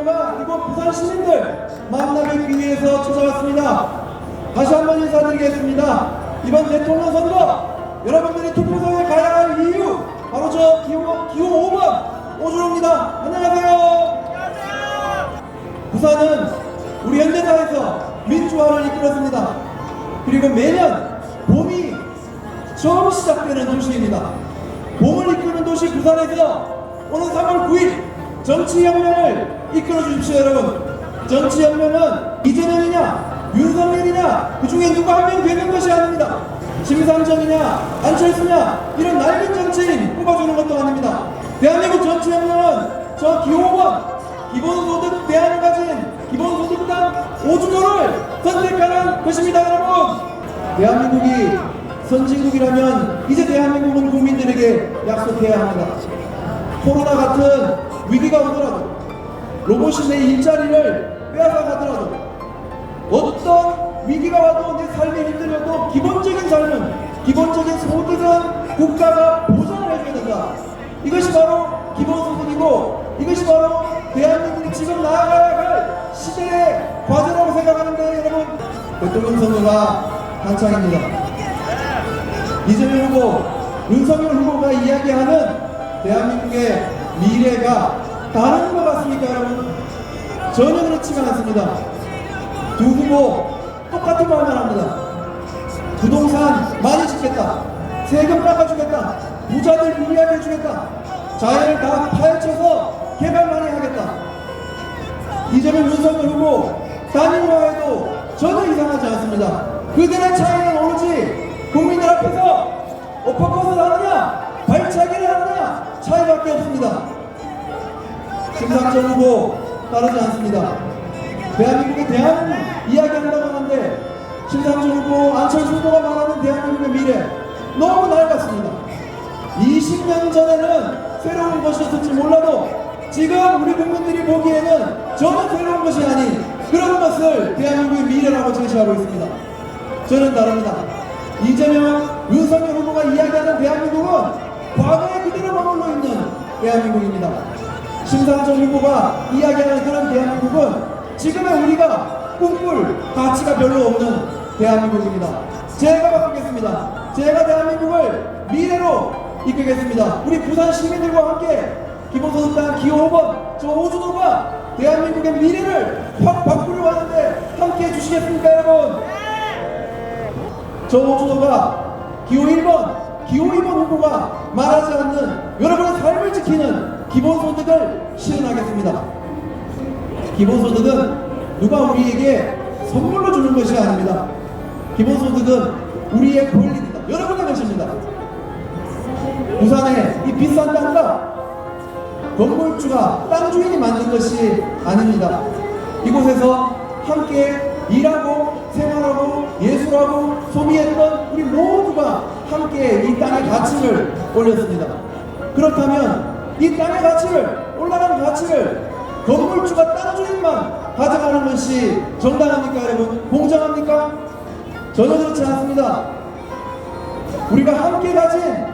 오준호가 이곳 부산 시민들 만나뵙기 위해서 찾아왔습니다. 다시 한 번 인사드리겠습니다. 이번 대통령 선거 여러분들이 투표소에 가야 할 이유 바로 저 기호, 기호 5번 오준호입니다. 안녕하세요. 부산은 우리 현대사에서 민주화를 이끌었습니다. 그리고 매년 봄이 처음 시작되는 도시입니다. 봄을 이끄는 도시 부산에서 오는 3월 9일 정치혁명을 이끌어 주십시오 여러분. 정치혁명은 이재명이냐 윤석열이냐 그 중에 누가 한 명 되는 것이 아닙니다. 심상정이냐 안철수냐 이런 낡은 정치인 뽑아주는 것도 아닙니다. 대한민국 정치혁명은 저 기호번 기본소득 대안을 가진 기본소득당 오준호를 선택하는 것입니다 여러분. 대한민국이 선진국이라면 이제 대한민국은 국민들에게 약속해야 합니다. 코로나 같은 위기가 오더라도 로봇이 내 일자리를 빼앗아 가더라도 어떤 위기가 와도 내 삶이 힘들어도 기본적인 삶은 기본적인 소득은 국가가 보장을 해줘야 된다. 이것이 바로 기본소득이고 이것이 바로 대한민국이 지금 나아가야 할 시대의 과제라고 생각하는데 여러분 대통령 선거가 한창입니다. 이재명 후보, 윤석열 후보가 이야기하는 대한민국의 미래가 다른 것 같습니까, 여러분? 전혀 그렇지가 않습니다. 두 후보 똑같은 말만 합니다. 부동산 많이 짓겠다. 세금 깎아주겠다. 부자들 유리하게 해주겠다. 자연을 다 파헤쳐서 개발 많이 하겠다. 이재명 윤석열 후보 단일화에도 전혀 이상하지 않습니다. 그들의 차이는 심상정 후보 따르지 않습니다. 대한민국의 대안을 이야기한다고 하는데 심상정 후보, 안철수 후보가 말하는 대한민국의 미래 너무 낡았습니다. 20년 전에는 새로운 것이었을지 몰라도 지금 우리 국민들이 보기에는 전혀 새로운 것이 아닌 그런 것을 대한민국의 미래라고 제시하고 있습니다. 저는 다릅니다. 이재명, 윤석열 후보가 이야기하는 대한민국은 과거에 그대로 머물러 있는 대한민국입니다. 심상정 후보가 이야기하는 그런 대한민국은 지금의 우리가 꿈꿀 가치가 별로 없는 대한민국입니다. 제가 바꾸겠습니다. 제가 대한민국을 미래로 이끌겠습니다. 우리 부산 시민들과 함께 기본소득당 기호 5번 저 오준호가 대한민국의 미래를 확 바꾸려고 하는데 함께 해주시겠습니까 여러분? 저 오준호가 기호 1번, 기호 2번 후보가 말하지 않는 여러분의 삶을 지키는 기본소득을 실현하겠습니다. 기본소득은 누가 우리에게 선물로 주는 것이 아닙니다. 기본소득은 우리의 권리입니다. 여러분의 것입니다. 부산의 이 비싼 땅과 건물주가 땅 주인이 만든 것이 아닙니다. 이곳에서 함께 일하고 생활하고 예술하고 소비했던 우리 모두가 함께 이 땅의 가치를 올렸습니다. 그렇다면 이 땅의 가치를 올라간 가치를 건물주가 땅 주인만 가져가는 것이 정당합니까 여러분? 공정합니까? 전혀 그렇지 않습니다. 우리가 함께 가진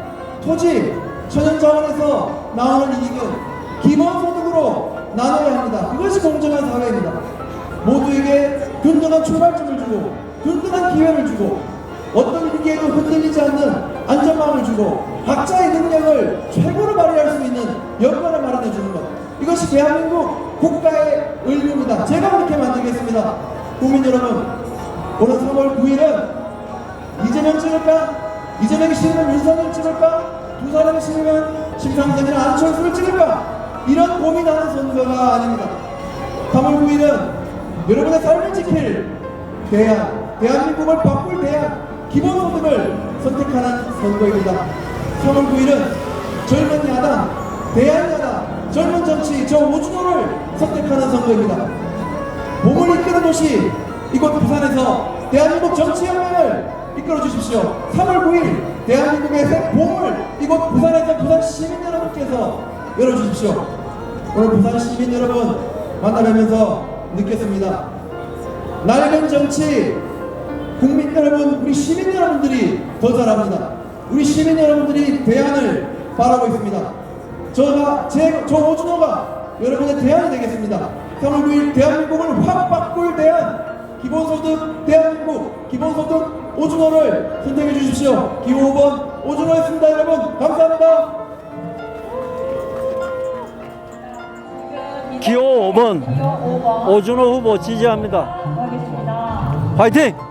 토지, 천연자원에서 나오는 이익은 기본소득으로 나눠야 합니다. 그것이 공정한 사회입니다. 모두에게 균등한 출발점을 주고 균등한 기회를 주고 어떤 위기에도 흔들리지 않는 안전망을 주고 각자의 능력을 최고로 발휘할 수 있는 여건을 마련해 주는 것 이것이 대한민국 국가의 의무입니다. 제가 그렇게 만들겠습니다. 국민 여러분 오늘 3월 9일은 이재명 찍을까? 이재명이 싫으면 윤석열 찍을까? 두 사람이 싫으면 심상정이나 안철수를 찍을까? 이런 고민하는 선거가 아닙니다. 3월 9일은 여러분의 삶을 지킬 대안, 대한민국을 바꿀 대안, 기본소득을 선택하는 선거입니다. 3월 9일은 젊은 야당, 대한야당, 젊은 정치, 저 오준호를 선택하는 선거입니다. 봄을 이끄는 도시, 이곳 부산에서 대한민국 정치혁명을 이끌어 주십시오. 3월 9일 대한민국의 새 봄을 이곳 부산에서 부산 시민 여러분께서 열어 주십시오. 오늘 부산 시민 여러분 만나뵈면서 느꼈습니다. 낡은 정치 국민 여러분, 우리 시민 여러분들이 더 잘합니다. 우리 시민 여러분들이 대안을 바라고 있습니다. 저가 제, 저 오준호가 여러분의 대안이 되겠습니다. 3월 9일 대한민국을 확 바꿀 대한 기본소득 대한민국 기본소득 오준호를 선택해 주십시오. 기호 5번 오준호였습니다. 여러분 감사합니다. 기호 5번 기호 5번 오준호 후보 지지합니다. 하겠습니다. 화이팅!